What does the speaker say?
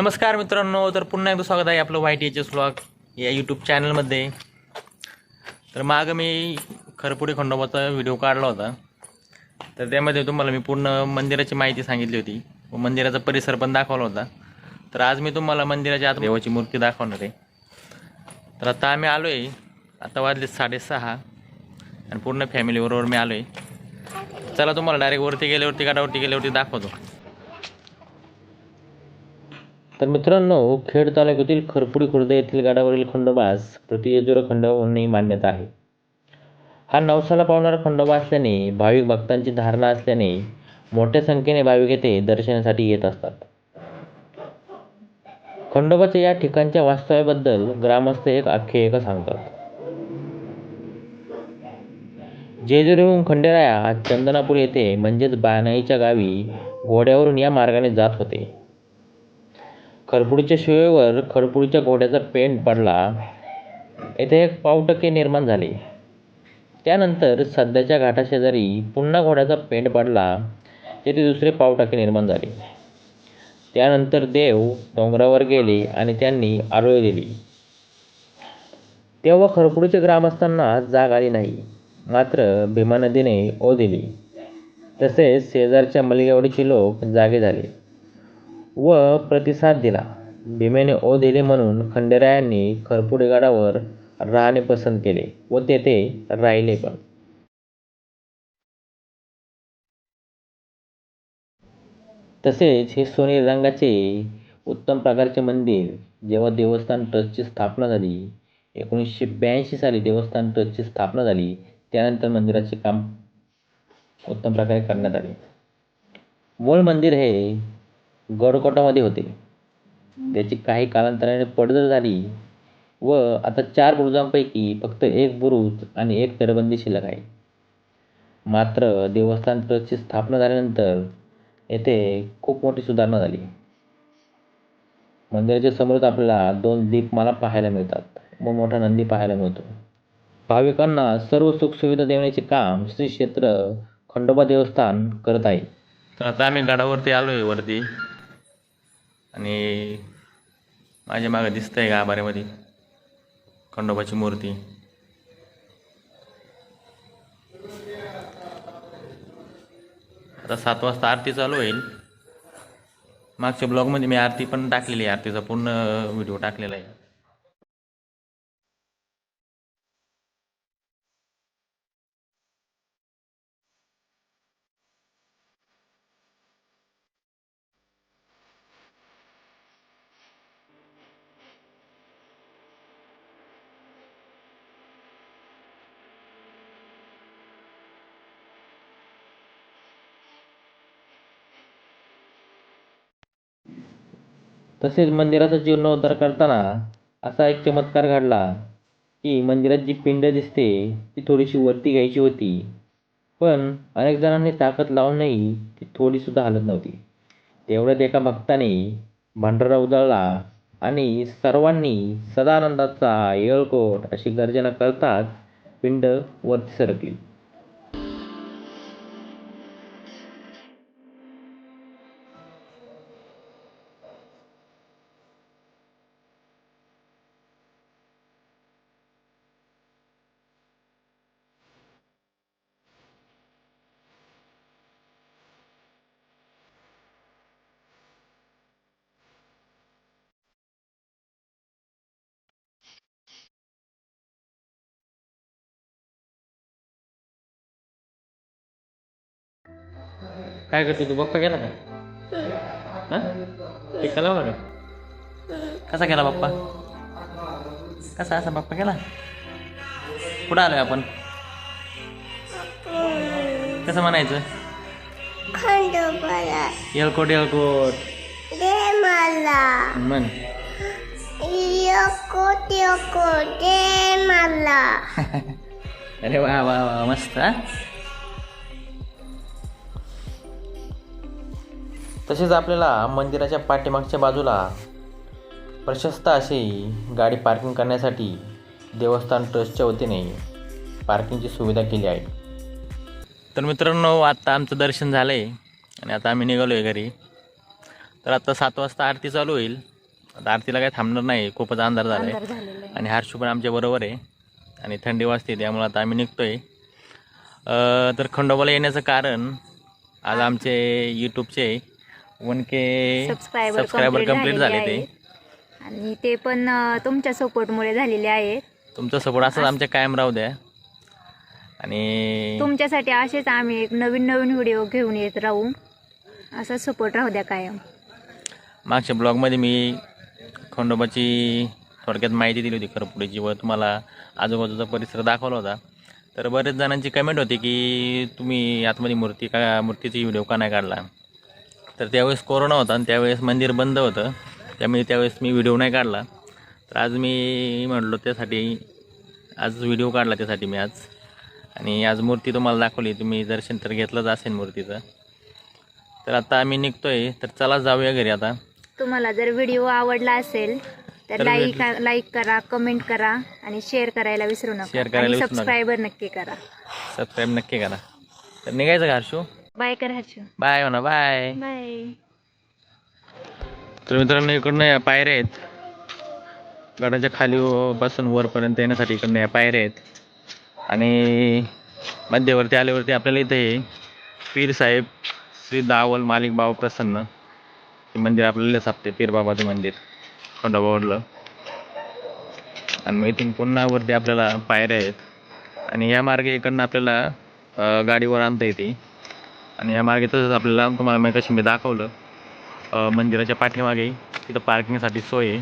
नमस्कार मित्रांनो तर पुन्हा एकदा स्वागत आहे आपलं वाईट एच एस व्लॉग या यूट्यूब चॅनलमध्ये तर मागं मी खरपुडी खंडोबाचा व्हिडिओ काढला होता. तर त्यामध्ये तुम्हाला मी पूर्ण मंदिराची माहिती सांगितली होती व मंदिराचा परिसर पण दाखवला होता. तर आज मी तुम्हाला मंदिराच्या आत देवाची मूर्ती दाखवणार आहे. तर आता आम्ही आलो आहे आता वाजले साडेसहा आणि पूर्ण फॅमिलीबरोबर मी आलो आहे चला तुम्हाला डायरेक्ट वरती गेल्यावरती गाडावरती गेल्यावरती दाखवतो. तर मित्रांनो खेड तालुक्यातील खरपुडी खुर्द येथील गडावरील खंडोबास प्रतियजुर खंडोबा म्हणूनही मान्यता आहे. हा नवसाला पावणारा खंडोबा असल्याने भाविक भक्तांची धारणा असल्याने मोठ्या संख्येने भाविक येथे दर्शनासाठी येत असतात. खंडोबाच्या या ठिकाणच्या वास्तव्याबद्दल ग्रामस्थ एक आख्यायिका सांगतात. जेजुरीहून खंडेराया चंदनापूर येथे म्हणजेच बाणाईच्या गावी घोड्यावरून या मार्गाने जात होते. खरपुडीच्या शिवेवर खरपुडीच्या घोड्याचा पेंट पडला. येथे एक पावटके निर्माण झाले. त्यानंतर सध्याच्या घाटाशेजारी पुन्हा घोड्याचा पेंट पडला तेथे दुसरे पावटाके निर्माण झाले. त्यानंतर देव डोंगरावर गेले आणि त्यांनी आरोळी दिली. तेव्हा खरपुडीचे ग्रामस्थांना जाग आली नाही मात्र भीमा नदीने ओ दिली. तसेच शेजारच्या मलगेवाडीचे लोक जागे झाले. व प्रतिसाद दिला. भीमेने ओ दिले म्हणून खंडेरायांनी खरपुडे गडावर राहणे पसंत केले व तेथे राहिले पण. तसेच हे सोनेरी रंगाचे उत्तम प्रकारचे मंदिर जेव्हा देवस्थान ट्रस्टची स्थापना झाली एकोणीसशे ब्याऐंशी साली देवस्थान ट्रस्टची स्थापना झाली त्यानंतर मंदिराचे काम उत्तम प्रकारे करण्यात आले. मूळ मंदिर हे गडकोटामध्ये होते. त्याची काही कालांतराने पडझड झाली व आता चार बुरुजांपैकी फक्त एक बुरुज आणि एक तटबंदी शिल्लक आहे. मात्र देवस्थान ट्रस्टची स्थापना झाल्यानंतर येथे खूप मोठी सुधारणा झाली. मंदिराच्या समोरच आपल्याला दोन दीपमाला पाहायला मिळतात व मोठा नंदी पाहायला मिळतो. भाविकांना सर्व सुखसुविधा देण्याचे काम श्री क्षेत्र खंडोबा देवस्थान करत आहे. तर आता आम्ही गडावरती आलो आहे वरती. आणि माझ्या मागं दिसतंय गाभाऱ्यामध्ये खंडोबाची मूर्ती. आता सात वाजता आरती चालू होईल. मागच्या ब्लॉगमध्ये मी आरती पण टाकलेली आहे. आरतीचा पूर्ण व्हिडिओ टाकलेला आहे. तसेच मंदिराचा जीर्णोद्धार करताना असा एक चमत्कार घडला की मंदिरात जी पिंड दिसते ती थोडीशी वरती घ्यायची होती. पण अनेक जणांनी ताकद लावूनही ती थोडीसुद्धा हलत नव्हती. तेवढ्यात एका भक्ताने भंडारा उधळला आणि सर्वांनी सदानंदाचा येळकोट अशी गर्जना करताच पिंड वरती सरकली. काय करते तू? बाप्पा गेला का? हां? टिका लावला का कसा गेला बाप्पा? कसा असा बाप्पा गेला कुठं आलोय आपण? कसं म्हणायचं? दे मला म्हण. अरे वा वा वा मस्त तसेच आपल्याला मंदिराच्या पाठीमागच्या बाजूला प्रशस्त अशी गाडी पार्किंग करण्यासाठी देवस्थान ट्रस्टच्या वतीने पार्किंगची सुविधा केली आहे. तर मित्रांनो आत्ता आमचं दर्शन झालं आहे आणि आता आम्ही निघालो आहे घरी. तर आता सात वाजता आरती चालू होईल. आता आरतीला काही थांबणार नाही खूपच अंधार झाला आहे आहे. आणि हर्षू पण आमच्या बरोबर आहे. आणि थंडी वाजते त्यामुळे आता आम्ही निघतोय. अं, तर खंडोबाला येण्याचं कारण आज आमचे यूट्यूबचे one K subscriber subscriber complete झाले ते. आणि ते पण तुमच्या सपोर्टमुळे झालेले आहेत तुमचा सपोर्ट असंच आमच्या कायम राहू द्या. आणि तुमच्यासाठी असेच आम्ही एक नवीन नवीन व्हिडिओ घेऊन येत राहू. असा सपोर्ट राहू द्या कायम. मागच्या ब्लॉगमध्ये मी खंडोबाची थोडक्यात माहिती दिली होती खरपुडीची व तुम्हाला आजूबाजूचा परिसर दाखवला होता. तर बरेच जणांची कमेंट होती की तुम्ही आतमध्ये मूर्ती का मूर्तीची व्हिडिओ का नाही काढला? तर त्यावेळेस कोरोना होता आणि त्यावेळेस मंदिर बंद होतं. त्यामुळे त्यावेळेस मी व्हिडिओ नाही काढला. तर आज मी म्हटलो त्यासाठी आज व्हिडिओ काढला त्यासाठी मी आज. आणि आज मूर्ती तुम्हाला दाखवली तुम्ही दर्शन तर घेतलंच असेल मूर्तीचं. तर आता आम्ही निघतोय तर चला जाऊया घरी आता. तुम्हाला जर व्हिडिओ आवडला असेल तर तर लाईक लाईक करा कमेंट करा आणि शेअर करायला विसरू Share नका करायला आणि विसरू नका. सबस्क्रायबर नक्की करा. सबस्क्राईब नक्की करा. तर निघायचं का हर्षू? बाय करा हर्ष बाय म्हणा बाय. बाय. तर मित्रांनो इकडनं या पायऱ्या आहेत. गडाच्या खाली व- पासून वरपर्यंत येण्यासाठी इकडनं या पायऱ्या आहेत. आणि मध्यवर्ती आल्यावरती आपल्याला इथे पीर साहेब श्री दावल मालिक बाबा प्रसन्न. हे मंदिर आपल्याला सापते पीर बाबाचं मंदिर. खंडोबावरलं. आणि मग इथून पुन्हा वरती आपल्याला पायऱ्या आहेत. आणि या मार्गे इकडनं आपल्याला गाडीवर आणता येते. आणि या मार्गे तसंच आपल्याला तुम्हाला मग कशी मी दाखवलं मंदिराच्या पाठीमागे तिथं पार्किंगसाठी सोय आहे.